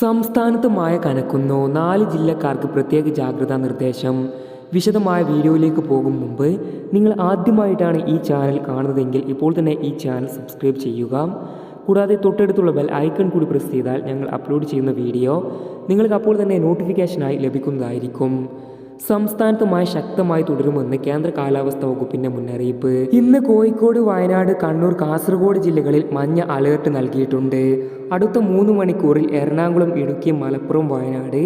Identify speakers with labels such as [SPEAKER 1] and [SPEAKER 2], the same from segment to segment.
[SPEAKER 1] സംസ്ഥാനത്ത് മഴ കനക്കുന്നു നാല് ജില്ലക്കാർക്ക് പ്രത്യേക ജാഗ്രതാ നിർദ്ദേശം വിശദമായ വീഡിയോയിലേക്ക് പോകും മുമ്പ് നിങ്ങൾ ആദ്യമായിട്ടാണ് ഈ ചാനൽ കാണുന്നതെങ്കിൽ ഇപ്പോൾ തന്നെ ഈ ചാനൽ സബ്സ്ക്രൈബ് ചെയ്യുക കൂടാതെ തൊട്ടടുത്തുള്ള ബെൽ ഐക്കൺ കൂടി പ്രസ് ചെയ്താൽ ഞങ്ങൾ അപ്ലോഡ് ചെയ്യുന്ന വീഡിയോ നിങ്ങൾക്ക് അപ്പോൾ തന്നെ നോട്ടിഫിക്കേഷനായി ലഭിക്കുന്നതായിരിക്കും സംസ്ഥാനത്ത് മഴ ശക്തമായി തുടരുമെന്ന് കേന്ദ്ര കാലാവസ്ഥാ വകുപ്പിന്റെ മുന്നറിയിപ്പ് ഇന്ന് കോഴിക്കോട് വയനാട് കണ്ണൂർ കാസർഗോഡ് ജില്ലകളിൽ മഞ്ഞ അലേർട്ട് നൽകിയിട്ടുണ്ട് അടുത്ത മൂന്ന് മണിക്കൂറിൽ എറണാകുളം ഇടുക്കി മലപ്പുറം വയനാട്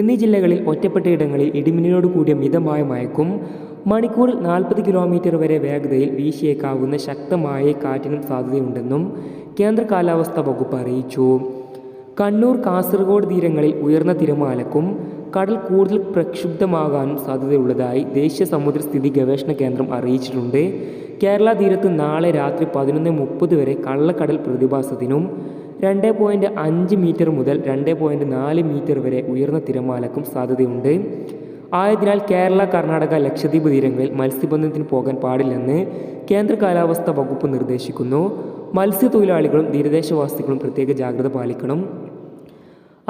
[SPEAKER 1] എന്നീ ജില്ലകളിൽ ഒറ്റപ്പെട്ട ഇടങ്ങളിൽ ഇടിമിന്നലോട് കൂടിയ മിതമായ മയക്കും മണിക്കൂറിൽ നാൽപ്പത് കിലോമീറ്റർ വരെ വേഗതയിൽ വീശിയേക്കാവുന്ന ശക്തമായ കാറ്റിനും സാധ്യതയുണ്ടെന്നും കേന്ദ്ര കാലാവസ്ഥാ വകുപ്പ് അറിയിച്ചു കണ്ണൂർ കാസർഗോഡ് തീരങ്ങളിൽ ഉയർന്ന തിരമാലക്കും കടൽ കൂടുതൽ പ്രക്ഷുബ്ധമാകാനും സാധ്യതയുള്ളതായി ദേശീയ സമുദ്രസ്ഥിതി ഗവേഷണ കേന്ദ്രം അറിയിച്ചിട്ടുണ്ട് കേരള തീരത്ത് നാളെ രാത്രി പതിനൊന്ന് മുപ്പത് വരെ കള്ളക്കടൽ പ്രതിഭാസത്തിനും രണ്ട് പോയിൻ്റ് അഞ്ച് മീറ്റർ മുതൽ രണ്ട് പോയിൻ്റ് നാല് മീറ്റർ വരെ ഉയർന്ന തിരമാലക്കും സാധ്യതയുണ്ട് ആയതിനാൽ കേരള കർണാടക ലക്ഷദ്വീപ് തീരങ്ങളിൽ മത്സ്യബന്ധനത്തിന് പോകാൻ പാടില്ലെന്ന് കേന്ദ്ര കാലാവസ്ഥാ വകുപ്പ് നിർദ്ദേശിക്കുന്നു മത്സ്യത്തൊഴിലാളികളും തീരദേശവാസികളും പ്രത്യേക ജാഗ്രത പാലിക്കണം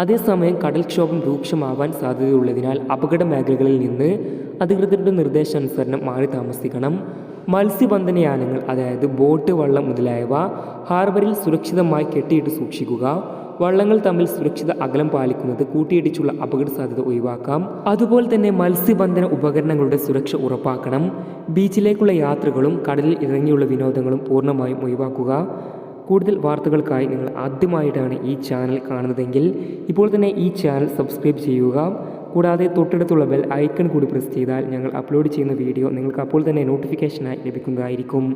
[SPEAKER 1] അതേസമയം കടൽക്ഷോഭം രൂക്ഷമാവാൻ സാധ്യതയുള്ളതിനാൽ അപകട മേഖലകളിൽ നിന്ന് അധികൃതരുടെ നിർദ്ദേശാനുസരണം മാറി താമസിക്കണം മത്സ്യബന്ധനയാനങ്ങൾ അതായത് ബോട്ട് വള്ളം മുതലായവ ഹാർബറിൽ സുരക്ഷിതമായി കെട്ടിയിട്ട് സൂക്ഷിക്കുക വള്ളങ്ങൾ തമ്മിൽ സുരക്ഷിത അകലം പാലിക്കുന്നത് കൂട്ടിയിടിച്ചുള്ള അപകട സാധ്യത ഒഴിവാക്കാം അതുപോലെ തന്നെ മത്സ്യബന്ധന ഉപകരണങ്ങളുടെ സുരക്ഷ ഉറപ്പാക്കണം ബീച്ചിലേക്കുള്ള യാത്രകളും കടലിൽ ഇറങ്ങിയുള്ള വിനോദങ്ങളും പൂർണ്ണമായും ഒഴിവാക്കുക കൂടുതൽ വാർത്തകൾക്കായി നിങ്ങൾ ആദ്യമായിട്ടാണ് ഈ ചാനൽ കാണുന്നതെങ്കിൽ ഇപ്പോൾ തന്നെ ഈ ചാനൽ സബ്സ്ക്രൈബ് ചെയ്യുക കൂടാതെ തൊട്ടടുത്തുള്ള ബെൽ ഐക്കൺ കൂടി പ്രസ് ചെയ്താൽ ഞങ്ങൾ അപ്ലോഡ് ചെയ്യുന്ന വീഡിയോ നിങ്ങൾക്ക് അപ്പോൾ തന്നെ നോട്ടിഫിക്കേഷനായി ലഭിക്കുന്നതായിരിക്കും